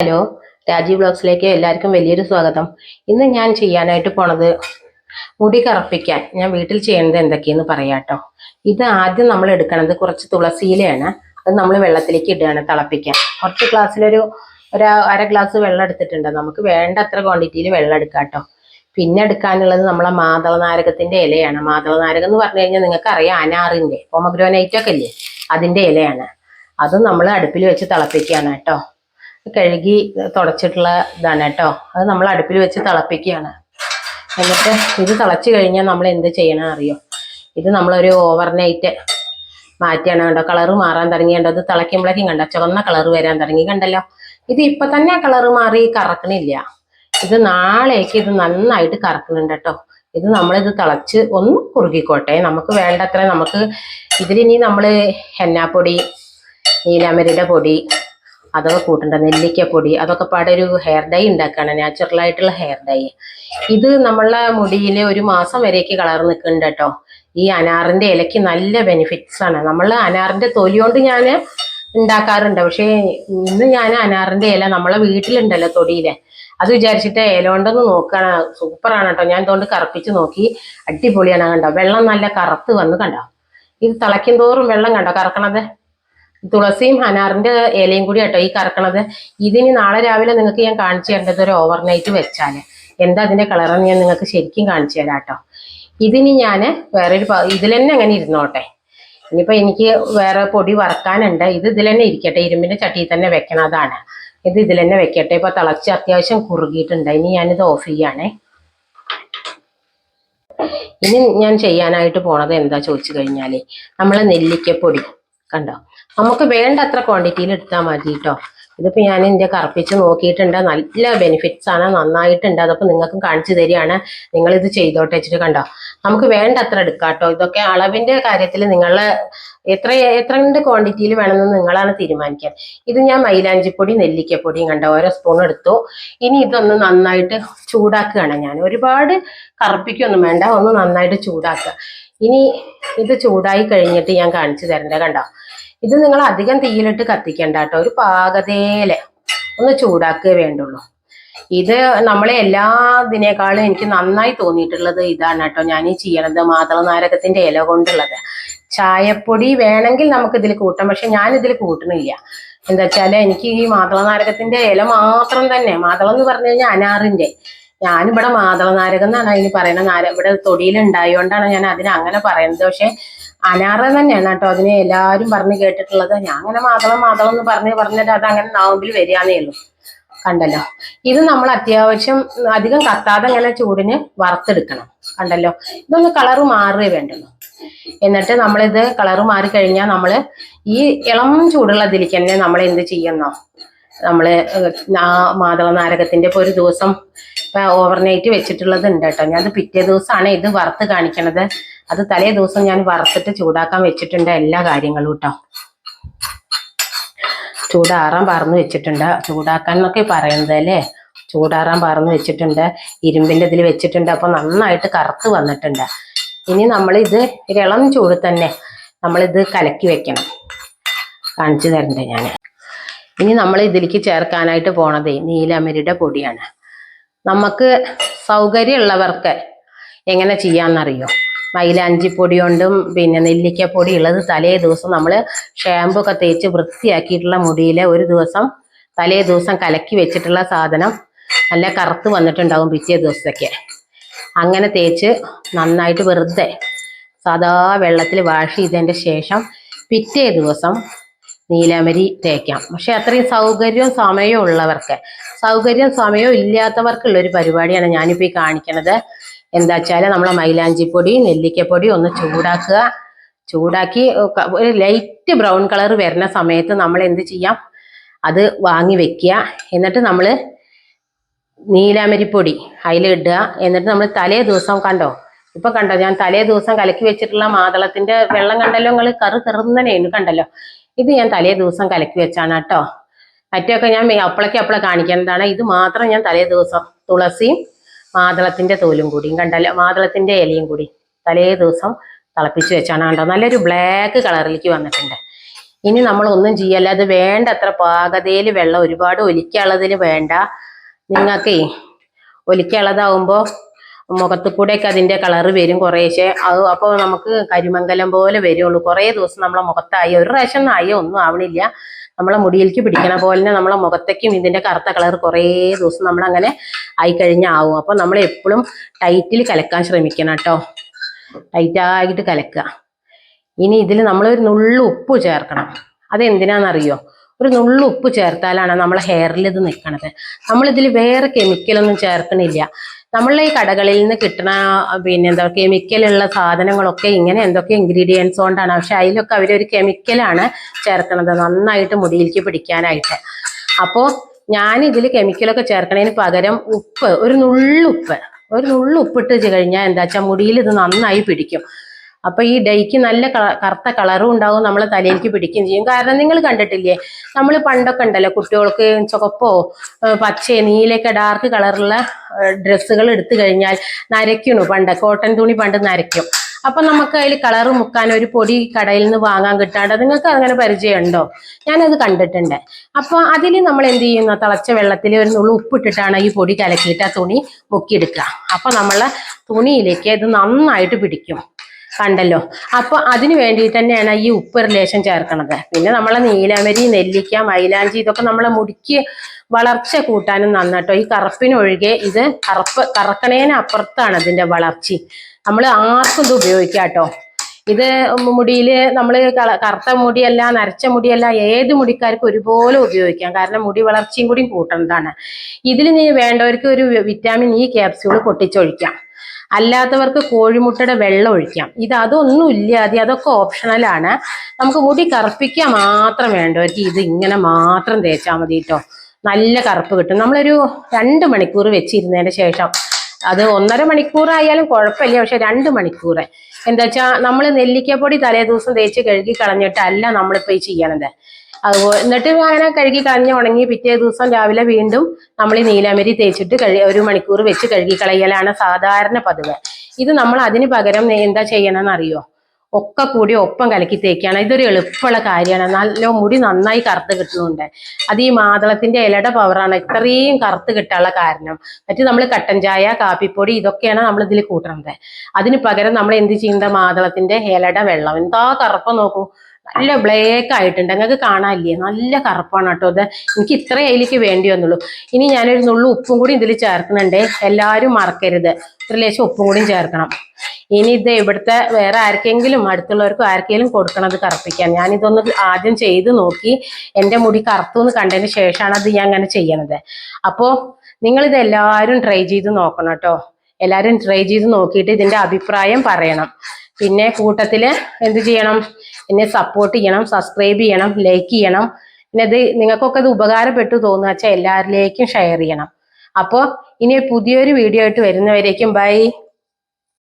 Hello Rajeev ബ്ലോഗ്സിലേക്ക് എല്ലാവർക്കും വലിയൊരു സ്വാഗതം. ഇന്ന് ഞാൻ ചെയ്യാനായിട്ട് പോണത് മുടി കറുപ്പിക്കാൻ. ഞാൻ വീട്ടിൽ ചെയ്യുന്നത് എന്തൊക്കെയെന്ന് പറയാട്ടോ. ഇത് ആദ്യം നമ്മൾ എടുക്കണത് കുറച്ച് തുളസിയിലയാണ് അത് നമ്മൾ വെള്ളത്തിലേക്ക് ഇടുകയാണ് തിളപ്പിക്കാൻ. കുറച്ച് ഗ്ലാസ്സിലൊരു ഒരു അര ഗ്ലാസ് വെള്ളം എടുത്തിട്ടുണ്ട്. നമുക്ക് വേണ്ട അത്ര ക്വാണ്ടിറ്റിയിൽ വെള്ളം എടുക്കാട്ടോ കേട്ടോ. പിന്നെ എടുക്കാനുള്ളത് നമ്മളെ മാതള നാരകത്തിന്റെ ഇലയാണ്. മാതളനാരകം എന്ന് പറഞ്ഞു കഴിഞ്ഞാൽ നിങ്ങൾക്ക് അറിയാം അനാറിന്റെ പൊമഗ്രോനൈറ്റ് ഒക്കെ ഇല്ലേ? അതിന്റെ ഇലയാണ്. അത് നമ്മൾ അടുപ്പിൽ വെച്ച് തിളപ്പിക്കുകയാണ് കേട്ടോ. കഴുകി തുടച്ചിട്ടുള്ള ഇതാണ് കേട്ടോ. അത് നമ്മൾ അടുപ്പിൽ വെച്ച് തിളപ്പിക്കുകയാണ്. എന്നിട്ട് ഇത് തിളച്ച് കഴിഞ്ഞാൽ നമ്മൾ എന്ത് ചെയ്യണം അറിയോ? ഇത് നമ്മളൊരു ഓവർ നൈറ്റ് മാറ്റിയാണ് കണ്ടോ. കളറ് മാറാൻ തുടങ്ങി. കണ്ടോ അത് തിളയ്ക്കുമ്പോഴേക്കും കണ്ടോ ചുവന്ന കളറ് വരാൻ തുടങ്ങി. കണ്ടല്ലോ? ഇത് ഇപ്പൊ തന്നെ കളറ് മാറി കറക്കണില്ല. ഇത് നാളേക്ക് ഇത് നന്നായിട്ട് കറക്കുന്നുണ്ട് കേട്ടോ. ഇത് നമ്മളിത് തിളച്ച് ഒന്ന് കുറുകിക്കോട്ടെ നമുക്ക് വേണ്ടത്ര നമുക്ക് ഇതിലിനി നമ്മൾ ഹെന്നാപ്പൊടി നീലാമരിയുടെ പൊടി അതൊക്കെ കൂട്ടണ്ട. നെല്ലിക്കപ്പൊടി അതൊക്കെ പാടെ ഒരു ഹെയർ ഡൈ ഉണ്ടാക്കുകയാണ് നാച്ചുറൽ ആയിട്ടുള്ള ഹെയർ ഡൈ ഇത് നമ്മളെ മുടിയിൽ ഒരു മാസം വരെയൊക്കെ കളർ നിൽക്കുന്നുണ്ട് കേട്ടോ. ഈ അനാറിന്റെ ഇലയ്ക്ക് നല്ല ബെനിഫിറ്റ്സ് ആണ്. നമ്മൾ അനാറിന്റെ തൊലി കൊണ്ട് ഞാൻ ഉണ്ടാക്കാറുണ്ട്. പക്ഷേ ഇന്ന് ഞാൻ അനാറിന്റെ ഇല നമ്മളെ വീട്ടിലുണ്ടല്ലോ തൊടിയിലെ. അത് വിചാരിച്ചിട്ട് ഇല കൊണ്ടൊന്ന് നോക്കുകയാണ് സൂപ്പറാണ് കേട്ടോ. ഞാൻ ഇതുകൊണ്ട് കറുപ്പിച്ച് നോക്കി. അടിപൊളിയാണ് കണ്ടോ. വെള്ളം നല്ല കറുത്ത് വന്ന് കണ്ടോ. ഇത് തിളയ്ക്കും തോറും വെള്ളം കണ്ടോ? കറക്കണത്? തുളസിയും അനാറിന്റെ ഇലയും കൂടി കേട്ടോ ഈ കറക്കണത്. ഇതിനി നാളെ രാവിലെ നിങ്ങൾക്ക് ഞാൻ കാണിച്ചു തരേണ്ടത് ഒരു ഓവർനൈറ്റ് വെച്ചാൽ എന്താ അതിന്റെ കളറെന്ന് ഞാൻ നിങ്ങൾക്ക് ശരിക്കും കാണിച്ചു തരാം കേട്ടോ ഇതിനി ഞാൻ വേറൊരു ഇതിൽ തന്നെ അങ്ങനെ ഇരുന്നോട്ടെ. ഇനിയിപ്പോ എനിക്ക് വേറെ പൊടി വറക്കാനുണ്ട്. ഇത് ഇതിൽ തന്നെ ഇരിക്കട്ടെ. ഇരുമ്പിന്റെ ചട്ടിയിൽ തന്നെ വെക്കണം അതാണ് ഇത് ഇതിൽ തന്നെ വെക്കട്ടെ. ഇപ്പൊ തിളച്ച് അത്യാവശ്യം കുറുകിയിട്ടുണ്ട്. ഇനി ഞാനിത് ഓഫ് ചെയ്യാണേ. ഇനി ഞാൻ ചെയ്യാനായിട്ട് പോണത് എന്താ ചോദിച്ചു കഴിഞ്ഞാൽ? നമ്മളെ നെല്ലിക്കപ്പൊടി. കണ്ടോ? നമുക്ക് വേണ്ട അത്ര ക്വാണ്ടിറ്റിയിൽ എടുത്താൽ മതി കേട്ടോ ഇതിപ്പോൾ ഞാൻ എന്റെ കറുപ്പിച്ച് നോക്കിയിട്ടുണ്ട്. നല്ല ബെനിഫിറ്റ്സ് ആണ്. നന്നായിട്ടുണ്ട്. അതൊക്കെ നിങ്ങൾക്കും കാണിച്ചു തരികയാണ്. നിങ്ങളിത് ചെയ്തോട്ടെ വെച്ചിട്ട് കണ്ടോ? നമുക്ക് വേണ്ട അത്ര എടുക്കാം കേട്ടോ ഇതൊക്കെ അളവിന്റെ കാര്യത്തിൽ നിങ്ങൾ എത്ര എത്ര ക്വാണ്ടിറ്റിയിൽ വേണമെന്ന് നിങ്ങളാണ് തീരുമാനിക്കാൻ ഇത് ഞാൻ മൈലാഞ്ചിപ്പൊടി നെല്ലിക്കപ്പൊടിയും കണ്ടോ? ഓരോ സ്പൂൺ എടുത്തു. ഇനി ഇതൊന്ന് നന്നായിട്ട് ചൂടാക്കുകയാണ് ഞാൻ. ഒരുപാട് കറുപ്പിക്കൊന്നും വേണ്ട. ഒന്ന് നന്നായിട്ട് ചൂടാക്കുക. ഇനി ഇത് ചൂടായി കഴിഞ്ഞിട്ട് ഞാൻ കാണിച്ചു തരണ്ട കണ്ടോ? ഇത് നിങ്ങൾ അധികം തീയിലിട്ട് കത്തിക്കണ്ട കേട്ടോ. ഒരു പാകതേലെ ഒന്ന് ചൂടാക്കുക വേണ്ടുള്ളൂ. ഇത് നമ്മളെ എല്ലാ ഇതിനേക്കാളും എനിക്ക് നന്നായി തോന്നിയിട്ടുള്ളത് ഇതാണ് കേട്ടോ. ഞാൻ ഈ ചെയ്യണത് മാതള നാരകത്തിന്റെ ഇല കൊണ്ടുള്ളത്. ചായപ്പൊടി വേണമെങ്കിൽ നമുക്ക് ഇതിൽ കൂട്ടാം പക്ഷെ ഞാൻ ഇതിൽ കൂട്ടണില്ല എന്താ വെച്ചാൽ എനിക്ക് ഈ മാതള നാരകത്തിന്റെ ഇല മാത്രം തന്നെ. മാതളം എന്ന് പറഞ്ഞു കഴിഞ്ഞാൽ അനാറിന്റെ ഞാനിവിടെ മാധവ നാരകം എന്നാണ് അതിന് പറയുന്നത് നാര. ഇവിടെ തൊടിയിലുണ്ടായോണ്ടാണ് ഞാൻ അതിന് അങ്ങനെ പറയുന്നത്. പക്ഷെ അനാറ തന്നെയാണ് കേട്ടോ അതിനെ എല്ലാവരും പറഞ്ഞ് കേട്ടിട്ടുള്ളത്. ഞാൻ അങ്ങനെ മാതളം മാതളം എന്ന് പറഞ്ഞ് പറഞ്ഞിട്ട് അത് അങ്ങനെ നോമ്പിൽ വരികയാണേ ഉള്ളൂ. കണ്ടല്ലോ? ഇത് നമ്മൾ അത്യാവശ്യം അധികം കത്താതെ ഇങ്ങനെ ചൂടിന് വറുത്തെടുക്കണം. കണ്ടല്ലോ? ഇതൊന്ന് കളറ് മാറുകയേ വേണ്ടുള്ളൂ. എന്നിട്ട് നമ്മളിത് കളറ് മാറി കഴിഞ്ഞാൽ നമ്മൾ ഈ ഇളം ചൂടുള്ള ഇതിലേക്ക് തന്നെ നമ്മൾ എന്ത് ചെയ്യുന്നോ? നമ്മൾ ആ മാതള നാരകത്തിന്റെ ഒരു ദിവസം ഓവർനൈറ്റ് വെച്ചിട്ടുള്ളത് ഉണ്ട് കേട്ടോ. ഞാൻ അത് പിറ്റേ ദിവസമാണ് ഇത് വറുത്ത് കാണിക്കണത്. അത് തലേ ദിവസം ഞാൻ വറുത്തിട്ട് ചൂടാക്കാൻ വെച്ചിട്ടുണ്ട് എല്ലാ കാര്യങ്ങളും കേട്ടോ. ചൂടാറാൻ പറന്ന് വെച്ചിട്ടുണ്ട്. ചൂടാക്കാൻ എന്നൊക്കെ പറയുന്നത് അല്ലേ? ചൂടാറാൻ പറന്ന് വെച്ചിട്ടുണ്ട്. ഇരുമ്പിന്റെ ഇതിൽ വെച്ചിട്ടുണ്ട്. അപ്പൊ നന്നായിട്ട് കറുത്ത് വന്നിട്ടുണ്ട്. ഇനി നമ്മൾ ഇത് ഇളം ചൂട് തന്നെ നമ്മളിത് കലക്കി വെക്കണം. കാണിച്ചു തരണ്ടേ ഞാൻ ഇനി നമ്മൾ ഇതിലേക്ക് ചേർക്കാനായിട്ട് പോണതേ നീലമരിയുടെ പൊടിയാണ്. നമുക്ക് സൗകര്യമുള്ളവർക്ക് എങ്ങനെ ചെയ്യാമെന്നറിയോ മൈലാഞ്ചിപ്പൊടി കൊണ്ടും പിന്നെ നെല്ലിക്കപ്പൊടി ഉള്ളത് തലേ ദിവസം നമ്മൾ ഷാമ്പു ഒക്കെ തേച്ച് വൃത്തിയാക്കിയിട്ടുള്ള മുടിയിൽ ഒരു ദിവസം തലേ ദിവസം കലക്കി വെച്ചിട്ടുള്ള സാധനം നല്ല കറുത്ത് വന്നിട്ടുണ്ടാകും പിറ്റേ ദിവസത്തേക്ക്. അങ്ങനെ തേച്ച് നന്നായിട്ട് വെറുതെ സാധാ വെള്ളത്തിൽ വാഷ് ചെയ്തതിന്റെ ശേഷം പിറ്റേ ദിവസം നീലാമരി തേക്കാം. പക്ഷെ അത്രയും സൗകര്യവും സമയവും ഉള്ളവർക്ക് സൗകര്യവും സമയവും ഇല്ലാത്തവർക്കുള്ള ഒരു പരിപാടിയാണ് ഞാനിപ്പോൾ ഈ കാണിക്കണത്. എന്താ വെച്ചാൽ നമ്മളെ മൈലാഞ്ചിപ്പൊടി നെല്ലിക്കപ്പൊടി ഒന്ന് ചൂടാക്കുക. ചൂടാക്കി ഒരു ലൈറ്റ് ബ്രൗൺ കളർ വരുന്ന സമയത്ത് നമ്മൾ എന്ത് ചെയ്യാം? അത് വാങ്ങി വെക്കുക. എന്നിട്ട് നമ്മൾ നീലാമരിപ്പൊടി അതിലിടുക. എന്നിട്ട് നമ്മൾ തലേ ദിവസം കണ്ടോ? ഇപ്പൊ കണ്ടോ? ഞാൻ തലേ ദിവസം കലക്കി വെച്ചിട്ടുള്ള മാതളത്തിന്റെ വെള്ളം കണ്ടല്ലോ നിങ്ങൾ കറു കറുന്നനെയാണ് കണ്ടല്ലോ. ഇത് ഞാൻ തലേ ദിവസം കലക്കി വെച്ചാണ് കേട്ടോ. മറ്റൊക്കെ ഞാൻ അപ്പളക്ക് അപ്പളെ കാണിക്കേണ്ടതാണ്. ഇത് മാത്രം ഞാൻ തലേ ദിവസം തുളസിയും മാതളത്തിന്റെ തോലും കൂടിയും കണ്ടല്ലോ മാതളത്തിന്റെ ഇലയും കൂടി തലേ ദിവസം തിളപ്പിച്ച് വെച്ചാണ് കണ്ടോ നല്ലൊരു ബ്ലാക്ക് കളറിലേക്ക് വന്നിട്ടുണ്ട്. ഇനി നമ്മൾ ഒന്നും ചെയ്യല്ല. അത് വേണ്ടത്ര പാകതയിൽ വെള്ളം ഒരുപാട് ഒലിക്കാനുള്ളതിൽ വേണ്ട. നിങ്ങൾക്കേ ഒലിക്കാനുള്ളതാവുമ്പോൾ മുഖത്ത് കൂടെയൊക്കെ അതിന്റെ കളറ് വരും കുറേശ്ശെ. അത് അപ്പോൾ നമുക്ക് കരിമംഗലം പോലെ വരുള്ളൂ. കുറേ ദിവസം നമ്മളെ മുഖത്തായി. ഒരു പ്രാവശ്യം ഒന്നും ഒന്നും ആവണില്ല. നമ്മളെ മുടിയിലേക്ക് പിടിക്കണ പോലെ തന്നെ നമ്മളെ മുഖത്തേക്കും ഇതിന്റെ കറുത്ത കളർ കുറേ ദിവസം നമ്മളങ്ങനെ ആയി കഴിഞ്ഞാവും അപ്പൊ നമ്മൾ എപ്പോഴും ടൈറ്റിൽ കലക്കാൻ ശ്രമിക്കണം കേട്ടോ. ടൈറ്റായിട്ട് കലക്കുക. ഇനി ഇതിൽ നമ്മൾ ഒരു നുള്ളു ഉപ്പ് ചേർക്കണം. അതെന്തിനാണെന്നറിയോ ഒരു നുള്ളു ഉപ്പ് ചേർത്താലാണ് നമ്മളെ ഹെയറിൽ ഇത് നിൽക്കണത് നമ്മളിതിൽ വേറെ കെമിക്കലൊന്നും ചേർക്കണില്ല. നമ്മളെ ഈ കടകളിൽ നിന്ന് കിട്ടുന്ന പിന്നെ എന്താ കെമിക്കലുള്ള സാധനങ്ങളൊക്കെ ഇങ്ങനെ എന്തൊക്കെ ഇൻഗ്രീഡിയൻസ് കൊണ്ടാണ് പക്ഷെ അതിലൊക്കെ അവരൊരു കെമിക്കലാണ് ചേർക്കുന്നത് നന്നായിട്ട് മുടിയിലേക്ക് പിടിക്കാനായിട്ട്. അപ്പോൾ ഞാൻ ഇതിൽ കെമിക്കലൊക്കെ ചേർക്കണതിന് പകരം ഉപ്പ് ഒരു നുള്ളുപ്പ് ഒരു നുള്ളുപ്പിട്ട് കഴിഞ്ഞാൽ എന്താ വെച്ചാൽ മുടിയിൽ ഇത് നന്നായി പിടിക്കും. അപ്പൊ ഈ ഡൈക്ക് നല്ല കറുത്ത കളറും ഉണ്ടാവും നമ്മൾ തലയിലേക്ക് പിടിക്കുകയും ചെയ്യും. കാരണം നിങ്ങൾ കണ്ടിട്ടില്ലേ നമ്മൾ പണ്ടൊക്കെ ഉണ്ടല്ലോ കുട്ടികൾക്ക് ചുവപ്പോ പച്ച നീലൊക്കെ ഡാർക്ക് കളറുള്ള ഡ്രസ്സുകൾ എടുത്തു കഴിഞ്ഞാൽ നരയ്ക്കണു പണ്ട്. കോട്ടൺ തുണി പണ്ട് നരയ്ക്കും. അപ്പൊ നമുക്ക് അതിൽ കളർ മുക്കാൻ ഒരു പൊടി കടയിൽ നിന്ന് വാങ്ങാൻ കിട്ടാണ്ട് നിങ്ങൾക്ക് അങ്ങനെ പരിചയമുണ്ടോ? ഞാനത് കണ്ടിട്ടുണ്ട്. അപ്പൊ അതിൽ നമ്മൾ എന്ത് ചെയ്യുന്ന? തിളച്ച വെള്ളത്തിൽ ഒരു നുള്ളു ഉപ്പിട്ടിട്ടാണ് ഈ പൊടി കലക്കിയിട്ട് ആ തുണി മുക്കിയെടുക്കുക. അപ്പൊ നമ്മളെ തുണിയിലേക്ക് ഇത് നന്നായിട്ട് പിടിക്കും. കണ്ടല്ലോ. അപ്പൊ അതിന് വേണ്ടിയിട്ട് തന്നെയാണ് ഈ ഉപ്പ് റിലേഷൻ ചേർക്കണത്. പിന്നെ നമ്മളെ നീലമരി നെല്ലിക്ക മൈലാഞ്ചി ഇതൊക്കെ നമ്മളെ മുടിക്ക് വളർച്ച കൂട്ടാനും നന്നാട്ടോ. ഈ കറുപ്പിനൊഴികെ ഇത് കറുപ്പ് കറക്കണേന് അപ്പുറത്താണ് ഇതിന്റെ വളർച്ച. നമ്മൾ ആർക്കും ഇത് ഉപയോഗിക്കാം കേട്ടോ ഇത് മുടിയിൽ നമ്മൾ കറുത്ത മുടിയല്ല നരച്ച മുടിയല്ല ഏത് മുടിക്കാർക്കും ഒരുപോലെ ഉപയോഗിക്കാം. കാരണം മുടി വളർച്ചയും കൂടി കൂട്ടേണ്ടതാണ് ഇതിൽ നീ വേണ്ടവർക്ക് ഒരു വിറ്റാമിൻ ഇ ക്യാപ്സ്യൂൾ പൊട്ടിച്ചൊഴിക്കാം. അല്ലാത്തവർക്ക് കോഴിമുട്ടയുടെ വെള്ളം ഒഴിക്കാം. ഇത് അതൊന്നും ഇല്ലാതെ അതൊക്കെ ഓപ്ഷണലാണ് നമുക്ക് മുടി കറുപ്പിക്കാൻ മാത്രം വേണ്ട. ഇത് ഇങ്ങനെ മാത്രം തേച്ചാൽ മതി കേട്ടോ നല്ല കറുപ്പ് കിട്ടും. നമ്മളൊരു രണ്ട് മണിക്കൂർ വെച്ചിരുന്നതിന് ശേഷം അത് ഒന്നര മണിക്കൂറായാലും കുഴപ്പമില്ല പക്ഷെ രണ്ട് മണിക്കൂർ എന്താ വെച്ചാൽ നമ്മൾ നെല്ലിക്കപ്പൊടി തലേ ദിവസം തേച്ച് കഴുകി കളഞ്ഞിട്ടല്ല നമ്മളിപ്പോൾ ഈ ചെയ്യണത്. അതുപോലെ എന്നിട്ട് അങ്ങനെ കഴുകി കളഞ്ഞ് ഉണങ്ങി പിറ്റേ ദിവസം രാവിലെ വീണ്ടും നമ്മൾ ഈ നീലാമരി തേച്ചിട്ട് കഴി ഒരു മണിക്കൂർ വെച്ച് കഴുകി കളയലാണ് സാധാരണ പതിവ്. ഇത് നമ്മൾ അതിന് പകരം എന്താ ചെയ്യണമെന്ന് അറിയോ ഒക്കെ കൂടി ഒപ്പം കലക്കി തേക്കുകയാണ് ഇതൊരു എളുപ്പമുള്ള കാര്യമാണ്. നല്ല മുടി നന്നായി കറുത്ത് കിട്ടുന്നുണ്ട്. അത് ഈ മാതളത്തിന്റെ ഇലയുടെ പവറാണ് ഇത്രയും കറുത്ത് കിട്ടാനുള്ള കാരണം. മറ്റു നമ്മൾ കട്ടൻ ചായ കാപ്പിപ്പൊടി ഇതൊക്കെയാണ് നമ്മൾ ഇതിൽ കൂട്ടുന്നത് അതിന് പകരം നമ്മൾ എന്ത് ചെയ്യുന്നത് മാതളത്തിന്റെ ഇലയുടെ വെള്ളം. എന്താ കറുപ്പ് നോക്കൂ. നല്ല ബ്ലേക്ക് ആയിട്ടുണ്ട്. അങ്ങക്ക് കാണാനില്ലേ? നല്ല കറുപ്പാണ് കേട്ടോ അത് എനിക്ക് ഇത്ര അതിലേക്ക് വേണ്ടി വന്നുള്ളൂ. ഇനി ഞാനൊരു നുള്ളു ഉപ്പും കൂടി ഇതിൽ ചേർക്കുന്നുണ്ട്. എല്ലാവരും മറക്കരുത്. ഇത്ര ലേശം ഉപ്പും കൂടിയും ചേർക്കണം. ഇനി ഇത് ഇവിടുത്തെ വേറെ ആർക്കെങ്കിലും അടുത്തുള്ളവർക്കും ആർക്കെങ്കിലും കൊടുക്കണത് കറുപ്പിക്കാൻ ഞാനിതൊന്ന് ആദ്യം ചെയ്ത് നോക്കി എന്റെ മുടി കറുത്തു എന്ന് കണ്ടതിന് ശേഷമാണ് അത് ഞാൻ അങ്ങനെ ചെയ്യണത്. അപ്പോൾ നിങ്ങളിത് എല്ലാവരും ട്രൈ ചെയ്ത് നോക്കണം കേട്ടോ. എല്ലാവരും ട്രൈ ചെയ്ത് നോക്കിയിട്ട് ഇതിന്റെ അഭിപ്രായം പറയണം. പിന്നെ കൂട്ടത്തിൽ എന്ത് ചെയ്യണം? എന്നെ സപ്പോർട്ട് ചെയ്യണം സബ്സ്ക്രൈബ് ചെയ്യണം ലൈക്ക് ചെയ്യണം. പിന്നെ ഇത് നിങ്ങൾക്കൊക്കെ ഇത് ഉപകാരപ്പെട്ടു തോന്നുക വെച്ചാൽ എല്ലാവരിലേക്കും ഷെയർ ചെയ്യണം. അപ്പോൾ ഇനി പുതിയൊരു വീഡിയോ ആയിട്ട് വരുന്നവരേക്കും ബൈ